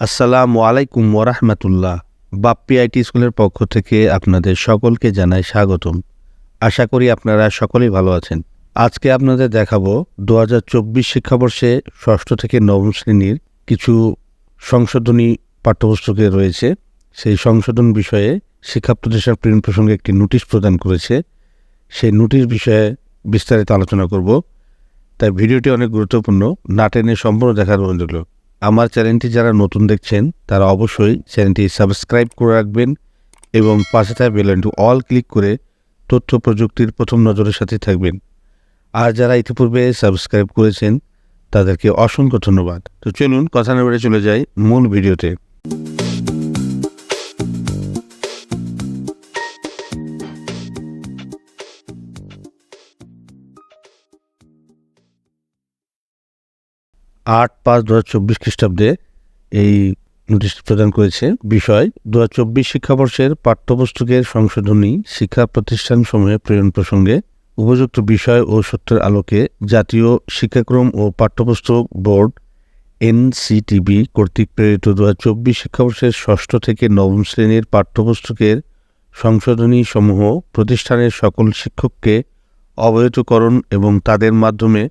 আসসালামু আলাইকুম ওরহমতুল্লাহ বাপ্পি আইটি স্কুলের পক্ষ থেকে আপনাদের সকলকে জানাই স্বাগতম। আশা করি আপনারা সকলেই ভালো আছেন। আজকে আপনাদের দেখাবো দু হাজার চব্বিশ শিক্ষাবর্ষে ষষ্ঠ থেকে নবম শ্রেণির কিছু সংশোধনী পাঠ্যপুস্তকে রয়েছে। সেই সংশোধন বিষয়ে শিক্ষা প্রতিষ্ঠান প্রেরণ প্রসঙ্গে একটি নোটিশ প্রদান করেছে। সেই নোটিশ বিষয়ে বিস্তারিত আলোচনা করব। তাই ভিডিওটি অনেক গুরুত্বপূর্ণ, না টেনে সম্পূর্ণ দেখার অনুরোধ। আমার চ্যানেলটি যারা নতুন দেখছেন, তারা অবশ্যই চ্যানেলটি সাবস্ক্রাইব করে রাখবেন এবং পাশে থাকা বেলনটি অল ক্লিক করে তথ্য প্রযুক্তির প্রথম নজরের সাথে থাকবেন। আর যারা ইতিপূর্বে সাবস্ক্রাইব করেছেন, তাদেরকে অসংখ্য ধন্যবাদ। তো চলুন, কথা না বেড়ে চলে যাই মূল ভিডিওতে। আট পাঁচ দু হাজার চব্বিশ খ্রিস্টাব্দে এই নোটিশ প্রদান করেছে। বিষয় দু হাজার চব্বিশ শিক্ষাবর্ষের পাঠ্যপুস্তকের সংশোধনী শিক্ষা প্রতিষ্ঠান প্রতিষ্ঠানসমূহে প্রেরণ প্রসঙ্গে উপযুক্ত বিষয় ও সত্যের আলোকে জাতীয় শিক্ষাক্রম ও পাঠ্যপুস্তক বোর্ড এনসিটিবি কর্তৃক প্রেরিত দু হাজার চব্বিশ শিক্ষাবর্ষের ষষ্ঠ থেকে নবম শ্রেণির পাঠ্যপুস্তকের সংশোধনী সমূহ প্রতিষ্ঠানের সকল শিক্ষককে অবহিতকরণ এবং তাদের মাধ্যমে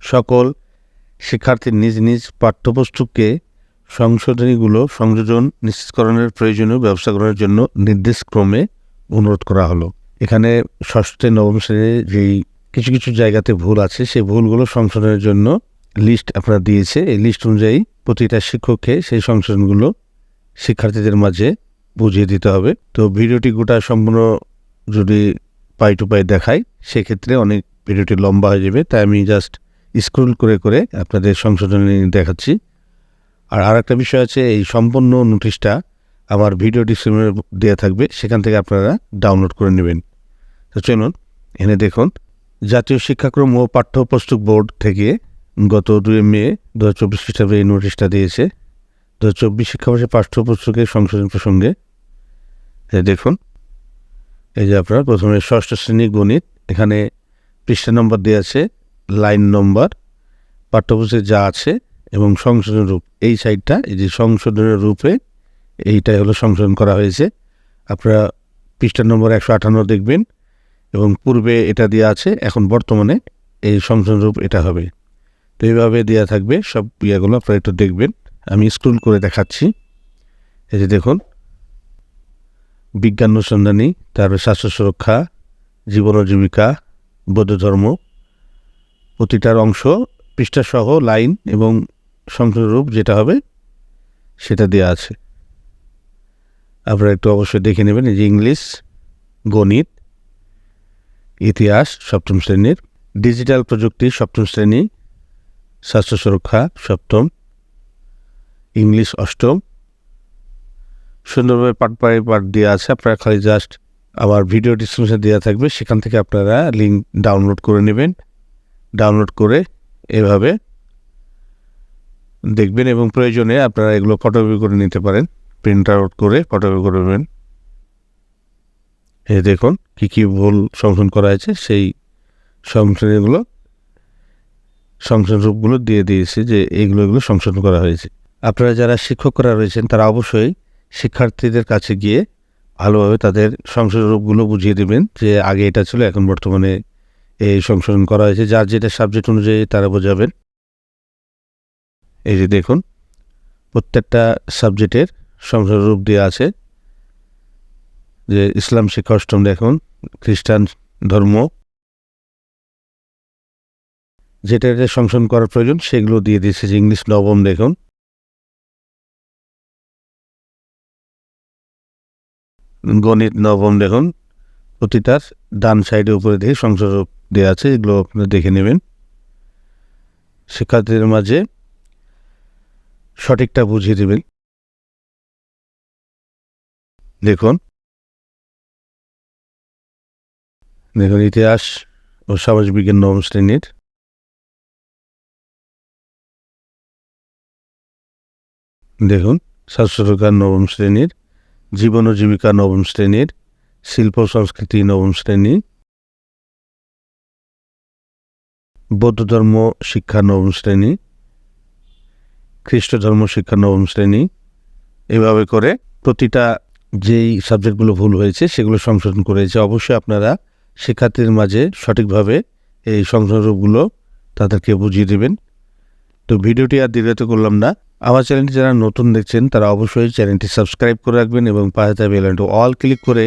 সকল শিক্ষার্থীর নিজ নিজ পাঠ্যপুস্তককে সংশোধনীগুলো সংযোজন নিশ্চিতকরণের প্রয়োজনীয় ব্যবস্থা গ্রহণের জন্য নির্দেশক্রমে অনুরোধ করা হলো। এখানে ষষ্ঠ নবম শ্রেণির যেই কিছু কিছু জায়গাতে ভুল আছে, সেই ভুলগুলো সংশোধনের জন্য লিস্ট আপনারা দিয়েছে। এই লিস্ট অনুযায়ী প্রতিটা শিক্ষককে সেই সংশোধনগুলো শিক্ষার্থীদের মাঝে বুঝিয়ে দিতে হবে। তো ভিডিওটি গোটা সম্পূর্ণ যদি পাই টু পাই দেখাই সেক্ষেত্রে অনেক ভিডিওটি লম্বা হয়ে যাবে। তাই আমি জাস্ট স্ক্রল করে করে আপনাদের সংশোধনী দেখাচ্ছি। আর আর একটা বিষয় আছে, এই সম্পূর্ণ নোটিশটা আমার ভিডিও ডিসক্রিপশনে দেওয়া থাকবে, সেখান থেকে আপনারা ডাউনলোড করে নেবেন। তো চলুন, এনে দেখুন, জাতীয় শিক্ষাক্রম ও পাঠ্যপুস্তক বোর্ড থেকে গত দুই মে দু হাজার চব্বিশ খ্রিস্টাব্দে এই নোটিশটা দিয়েছে। দু হাজার চব্বিশ শিক্ষাবর্ষে পাঠ্যপুস্তকের সংশোধন প্রসঙ্গে দেখুন, এই যে আপনার প্রথমে ষষ্ঠ শ্রেণি গণিত, এখানে পৃষ্ঠা নম্বর দেওয়া আছে। লাইন নম্বর, পাঠ্যপুস্তকে যা আছে এবং সংশোধন রূপ, এই সাইডটা এই যে সংশোধনের রূপে এইটাই হলো সংশোধন করা হয়েছে। আপনারা পৃষ্ঠা নম্বর একশো আটান্ন দেখবেন এবং পূর্বে এটা দেওয়া আছে, এখন বর্তমানে এই সংশোধন রূপ এটা হবে। তো এইভাবে দেওয়া থাকবে, সব ইয়েগুলো আপনারা একটু দেখবেন। আমি স্ক্রল করে দেখাচ্ছি। এই যে দেখুন, বিজ্ঞান অনুসন্ধানী, তারপরে স্বাস্থ্য সুরক্ষা, জীবন জীবিকা, বৌদ্ধ ধর্ম প্রতিটার অংশ পৃষ্ঠাসহ লাইন এবং সংশোধন যেটা হবে সেটা দেওয়া আছে। আপনারা একটু অবশ্যই দেখে নেবেন যে ইংলিশ, গণিত, ইতিহাস সপ্তম শ্রেণির, ডিজিটাল প্রযুক্তি সপ্তম শ্রেণি, স্বাস্থ্য সুরক্ষা সপ্তম, ইংলিশ অষ্টম। সুন্দরভাবে পাঠ পাই পাঠ দেওয়া আছে, আপনারা খালি জাস্ট আবার ভিডিও ডিসক্রিপশনে দেওয়া থাকবে, সেখান থেকে আপনারা লিঙ্ক ডাউনলোড করে নেবেন। ডাউনলোড করে এভাবে দেখবেন এবং প্রয়োজনে আপনারা এগুলো ফটোকপি করে নিতে পারেন প্রিন্ট আউট করে ফটোকপি করবেন এই দেখুন কী কী ভুল সংশোধন করা হয়েছে, সেই সংশোধনগুলো সংশোধন রূপগুলো দিয়ে দিয়েছে যে এইগুলো এগুলো সংশোধন করা হয়েছে। আপনারা যারা শিক্ষকরা রয়েছেন, তারা অবশ্যই শিক্ষার্থীদের কাছে গিয়ে ভালোভাবে তাদের সংশোধন রূপগুলো বুঝিয়ে দেবেন যে আগে এটা ছিল, এখন বর্তমানে এই সংশোধন করা হয়েছে, যার যেটা সাবজেক্ট অনুযায়ী তারা বোঝাবেন। এই যে দেখুন, প্রত্যেকটা সাবজেক্টের সংশোধন রূপ দেওয়া আছে। যে ইসলাম শিক্ষা অষ্টম দেখুন, খ্রিস্টান ধর্ম। যেটা সংশোধন করার প্রয়োজন, সেগুলো দিয়ে দিয়েছে যে ইংলিশ নবম দেখুন। গণিত নবম দেখুন প্রতিটার ডান সাইডের উপরে দেখে সংশোধন দেওয়া আছে, এগুলো আপনারা দেখে নেবেন। শিক্ষার্থীদের মাঝে সঠিকটা বুঝিয়ে দেবেন। দেখুন। দেখুন, ইতিহাস ও সামাজিক বিজ্ঞান নবম শ্রেণির। দেখুন স্বাস্থ্য নবম শ্রেণির, জীবন ও জীবিকা নবম শ্রেণির। শিল্প, সংস্কৃতি, নবম শ্রেণি। বৌদ্ধ ধর্ম, শিক্ষা, নবম শ্রেণি। খ্রিস্ট ধর্ম, শিক্ষা, নবম শ্রেণি। এভাবে করে প্রতিটা যেই সাবজেক্টগুলো ভুল হয়েছে, সেগুলো সংশোধন করেছে। অবশ্যই আপনারা শিক্ষার্থীদের মাঝে সঠিকভাবে এই সংশোধনগুলো তাদেরকে বুঝিয়ে দেবেন। তো ভিডিওটি আর দীর্ঘায়িত করলাম না। আমার চ্যানেলটি যারা নতুন দেখছেন, তারা অবশ্যই চ্যানেলটি সাবস্ক্রাইব করে রাখবেন এবং পাশে থাকবে বেলাইনটি অল ক্লিক করে